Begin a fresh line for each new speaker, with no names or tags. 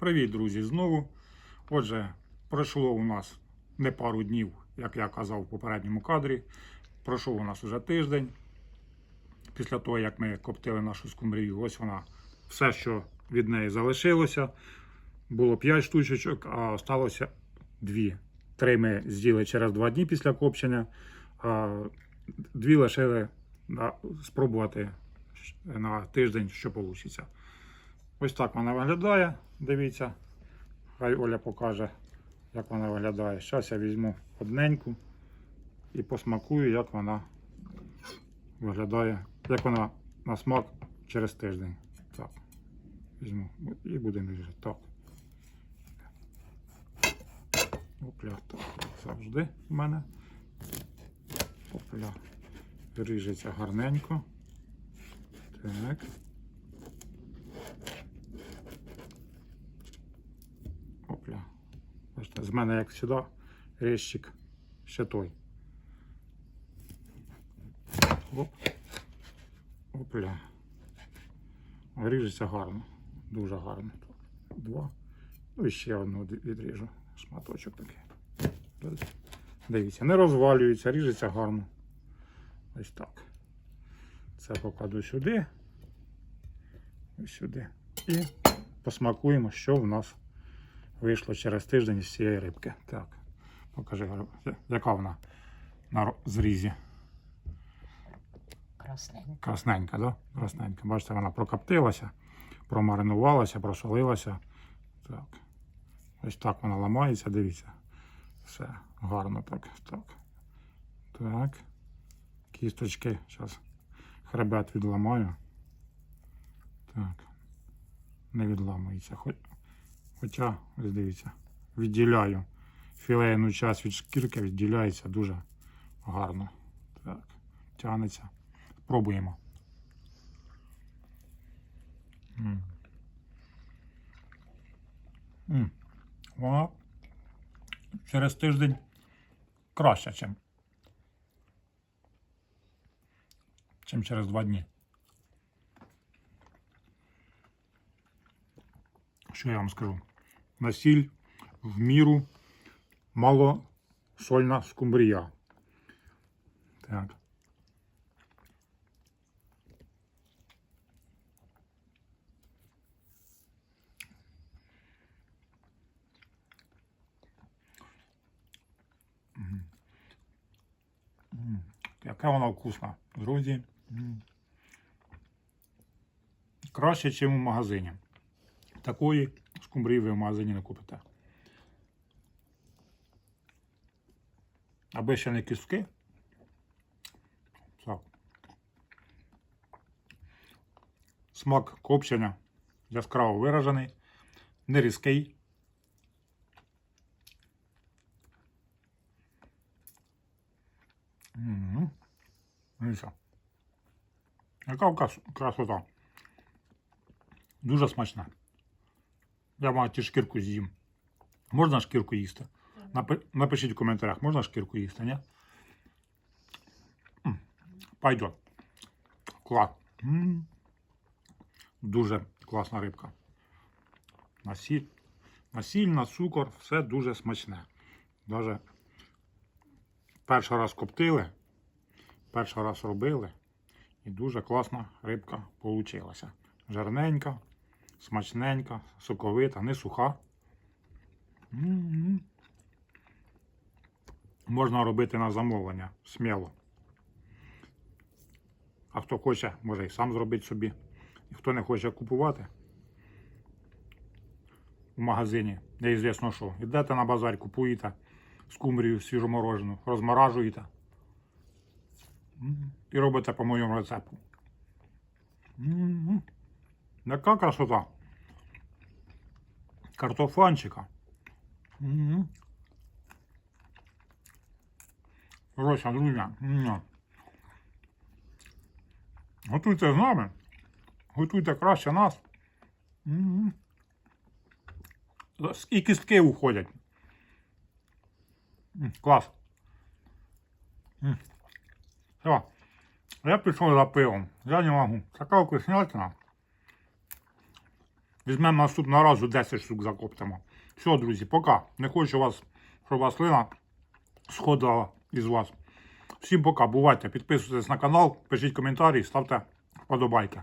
Привіт, друзі, знову. Отже, пройшло у нас не пару днів, як я казав в попередньому кадрі. Пройшов у нас уже тиждень. Після того, як ми коптили нашу скумбрію, ось вона, все, що від неї залишилося. Було 5 штучок, а залишилося 2. Три ми з'їли через 2 дні після копчення, а дві лишили на, спробувати на тиждень, що вийде. Ось так вона виглядає. Дивіться. Хай Оля покаже, як вона виглядає. Зараз я візьму одненьку і посмакую, як вона виглядає, як вона на смак через тиждень. Так. Візьму і будемо різати. Так. Опля, так, завжди в мене. Опля. Ріжеться гарненько. Так. Опля. Бачите, з мене як сюди резчик ще той. Оп. Ріжеться гарно. Дуже гарно. Два. Ну і ще одну відріжу. Шматочок такий. Дивіться, не розвалюється, ріжеться гарно. Ось так. Це покладу сюди. Ось сюди. І посмакуємо, що в нас вийшло через тиждень із цієї рибки. Так, покажи, яка вона на зрізі.
Красненько.
Красненька, да? Красненька. Бачите, вона прокоптилася, промаринувалася, просолилася. Так. Ось так вона ламається, дивіться. Все гарно так. Так. Так. Кісточки. Зараз хребет відламаю. Так. Не відламується. Хоч- Хоча, ось дивіться, відділяю філейну часть від шкірки, відділяється дуже гарно. Так, тягнеться. Пробуємо. М. Вона через тиждень краще, чим, чим через два дні. Що я вам скажу? Насіль в міру малосольна скумбрія. Так. Мгм. М, Яка вона вкусна, друзі. М. Краще, ніж у магазині. Такої скумбрії ви в магазині не купите. Аби ще не кістки. Так. Смак копчення яскраво виражений, не різкий. Мгм. Дивіться. Яка красота. Дуже смачна. Я маю шкірку з'їм. Можна шкірку їсти? Напишіть в коментарях, можна шкірку їсти, ні? Пойдет. Клас. Дуже класна рибка. Насіль, насіль, на цукор, все дуже смачне. Даже перший раз коптили, перший раз робили. І дуже класна рибка получилася. Жирненька, смачненька, соковита, не суха. Можна робити на замовлення сміло. А хто хоче, може і сам зробити собі. І хто не хоче купувати в магазині, неізвісно що. Йдете на базар, купуєте скумбрію свіжоморожену, розморажуєте і робите по моєму рецепту. М. Яка красота. Картофанчика. М. Коротше, друзі, готуйте з нами. Готуйте краще нас. І кістки уходять. Клас. Все. Я пішов за пивом. Я не можу. Така вкуснятина. Візьмемо наступного разу 10 штук закоптимо. Все, друзі, пока. Не хочу вас, щоб вас слина сходила із вас. Всім пока, бувайте, підписуйтесь на канал, пишіть коментарі, ставте вподобайки.